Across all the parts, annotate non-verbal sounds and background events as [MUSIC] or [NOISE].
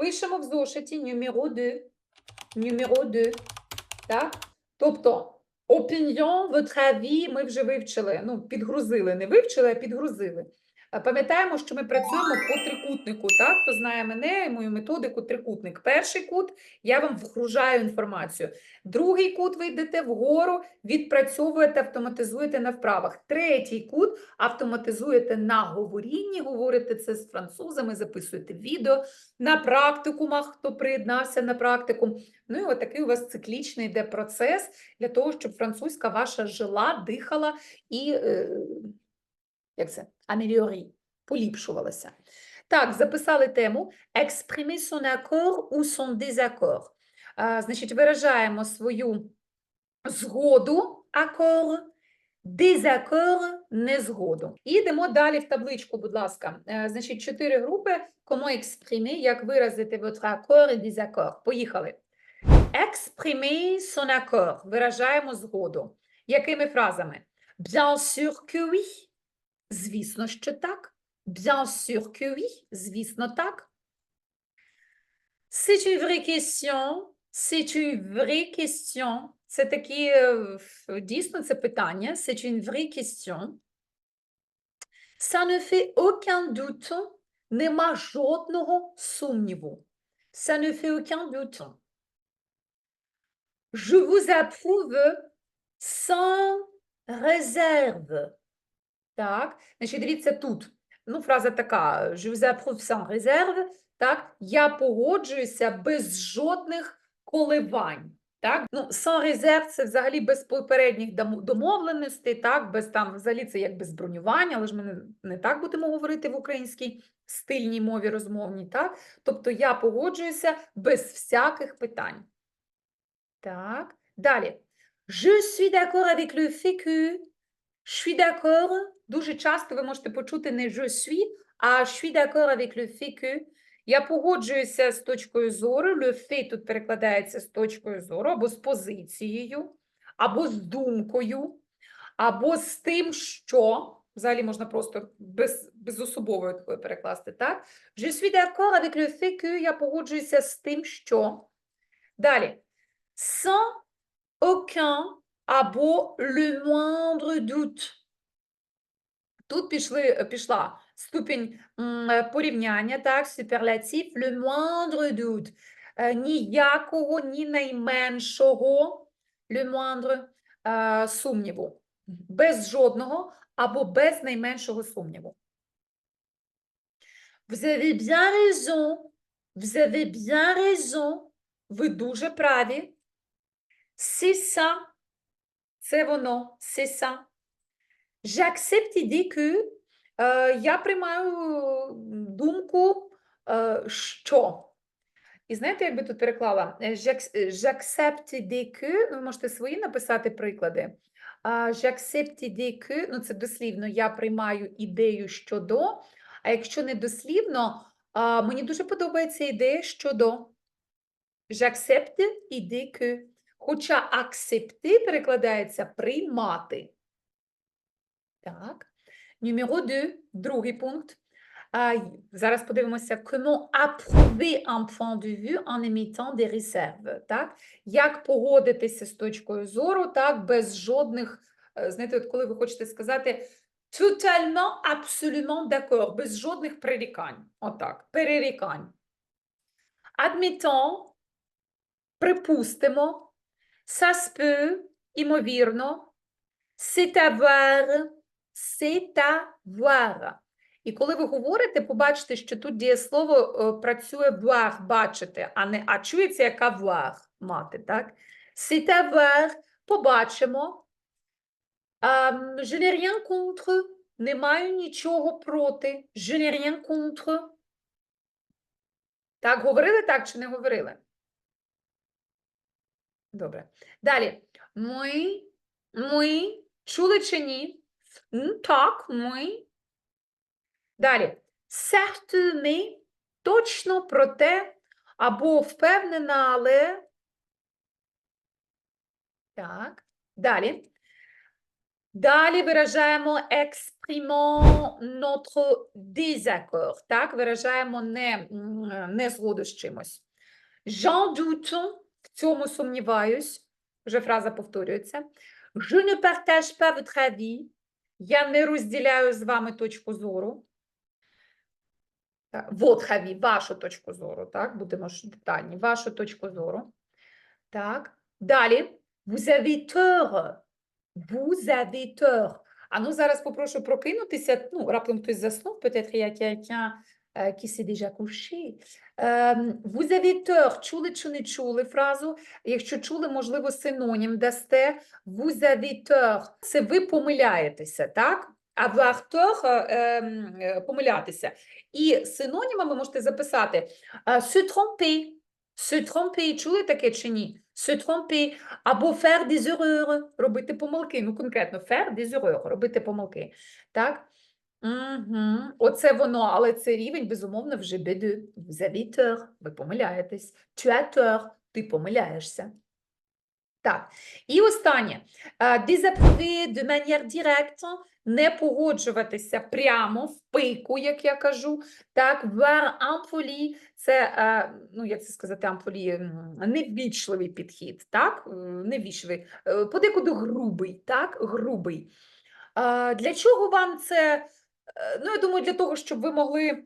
Пишемо в зошиті нюмеро 2. Нюмеро 2. Так? Тобто, opinion, votre avis ми вже вивчили. Ну, підгрузили, не вивчили, а підгрузили. А Пам'ятаємо, що ми працюємо по трикутнику. Так? Хто знає мене і мою методику трикутник. Перший кут я вам вгружаю інформацію. Другий кут ви йдете вгору, відпрацьовуєте, автоматизуєте на вправах. Третій кут автоматизуєте на говорінні, говорите це з французами, записуєте відео на практикумах, хто приєднався на практикум. Ну і отакий у вас циклічний йде процес для того, щоб французька ваша жила, дихала і е, як це? Амеліорі, поліпшувалася. Так, записали тему Exprimer son accord ou son désaccord. А, значить, виражаємо свою згоду, accord, désaccord, незгоду. І йдемо далі в табличку, будь ласка. Е, Значить, чотири групи. Comment exprimer, як виразити votre accord et désaccord. Поїхали. Exprimer son accord. Виражаємо згоду. Якими фразами? Bien sûr que oui. Звісно, що так. Bien sûr que oui. Звісно, так. C'est une vraie question. C'est une vraie question. Це такі, е, в- дійсно, це питання. C'est une vraie question. Ça ne fait aucun doute. Нема жодного сумніву. Ça ne fait aucun doute. Je vous approuve sans réserve. Так, значить, дивіться тут. Ну, фраза така: Je vous approuve sans réserve. Так, я погоджуюся без жодних коливань. Так, ну, sans réserve – це взагалі без попередніх домовленостей, так, без там, взагалі це як без бронювання, але ж ми не, не так будемо говорити в українській стильній мові розмовній, так? Тобто я погоджуюся без всяких питань. Так, далі. Je suis d'accord avec le fait que suis d'accord. Дуже часто ви можете почути не je suis, а je suis d'accord avec le fait que. Я погоджуюся з точкою зору. Le fait тут перекладається з точкою зору, або з позицією, або з думкою, або з тим, що. Взагалі можна просто без, безособовою такою перекласти, так? Je suis d'accord avec le fait que я погоджуюся з тим, що. Далі. Sans aucun або le moindre doute. Тут пішли, пішла ступінь е, порівняння, так, суперлятив, le moindre doute. Е, Ніякого, ні найменшого, le moindre, е, сумніву. Без жодного або без найменшого сумніву. Vous avez bien raison. Vous avez bien raison. Ви дуже праві. C'est ça. Це воно, c'est ça. J'accepte l'idée que е, я приймаю думку, е, що. І знаєте, як би тут переклала? J'ac- J'accepte l'idée que, ви можете свої написати приклади. J'accepte l'idée que, ну це дослівно, я приймаю ідею щодо. А якщо не дослівно, мені дуже подобається ідея щодо. J'accepte l'idée que. Хоча акцепти перекладається приймати. Так. Нумеро 2, другий пункт. А, зараз подивимося, comment approuver un point de vue en émettant des réserves. Так? Як погодитися з точкою зору, так, без жодних, е, знаєте, от коли ви хочете сказати totalement, absolument d'accord, без жодних прирікань. Отак, перерікань. Admettons, припустимо, ça se peut, імовірно, c'est avoir, c'est avoir. І коли ви говорите, побачите, що тут дієслово е, працює voir, бачити, а не а чується як avoir, мати, так? C'est avoir, побачимо. Ам, je n'ai rien contre, не маю нічого проти. Je n'ai rien contre. Так, говорили так чи не говорили? Добре. Далі. Ми, ми, чули чи ні? Так, ми. Далі. Ми, точно проте, або впевнена, але. Так. Далі. Далі виражаємо exprimons notre désaccord. Так, виражаємо не, не згоду з чимось. J'en doute, в цьому сумніваюсь. Вже фраза повторюється. Je ne partage pas votre avis. Я не розділяю з вами точку зору. Votre avis, вашу точку зору, так, будемо ж детальні, вашу точку зору. Так, далі. Vous avez tort. Vous avez tort. А ну зараз попрошу прокинутися. Ну, раптом хтось заснув, peut-être a quelqu'un qui s'est déjà couché. Vous avez tort. Чули чи не чули фразу? Якщо чули, можливо, синонім дасте. Vous avez tort. Це ви помиляєтеся, так? Avoir tort е, ем, е, помилятися. І синонімами можете записати е, se tromper. Se tromper. Чули таке чи ні? Se tromper. Або faire des erreurs, робити помилки. Ну, конкретно, faire des erreurs, робити помилки. Так? Угу. Оце воно, але це рівень, безумовно, вже B2. Vous ви помиляєтесь. Tu ти помиляєшся. Так, і останнє. Désapprouver de manière directe, не погоджуватися прямо в пику, як я кажу. Так, voir impoli, це, е, ну, як це сказати, impoli, м, неввічливий підхід, так, е, неввічливий, Е, подекуди грубий, так, грубий. Для чого вам це? Е, Ну, я думаю, для того, щоб ви могли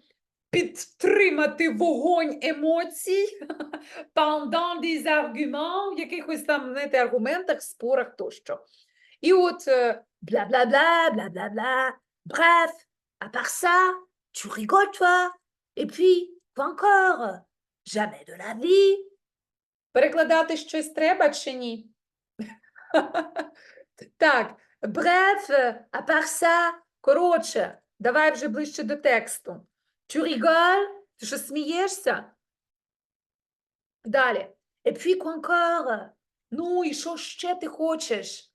підтримати вогонь емоцій [LAUGHS] pendant des arguments, в якихось там, знаєте, аргументах, спорах тощо. І от е, бла-бла-бла, бла-бла-бла, bref, à part ça, tu rigoles, toi, et puis, quoi encore, jamais de la vie. Перекладати щось треба чи ні? [LAUGHS] Так, bref, à part ça, коротше, давай вже ближче до тексту. Rigoles? Ти що смієшся? Далі. Puis encore? Ну, і що ще ти хочеш?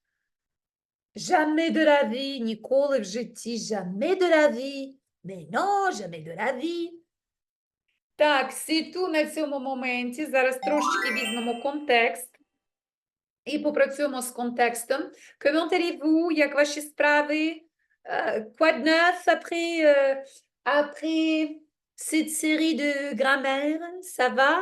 Jamais de la vie, ніколи в житті, jamais de la vie. Mais non, jamais de la vie. Так, сіту на цьому моменті. Зараз трошечки візьмемо контекст і попрацюємо з контекстом. Comment allez-vous? Як ваші справи? Е, Quoi de neuf après, euh, après cette série de grammaire? Ça va?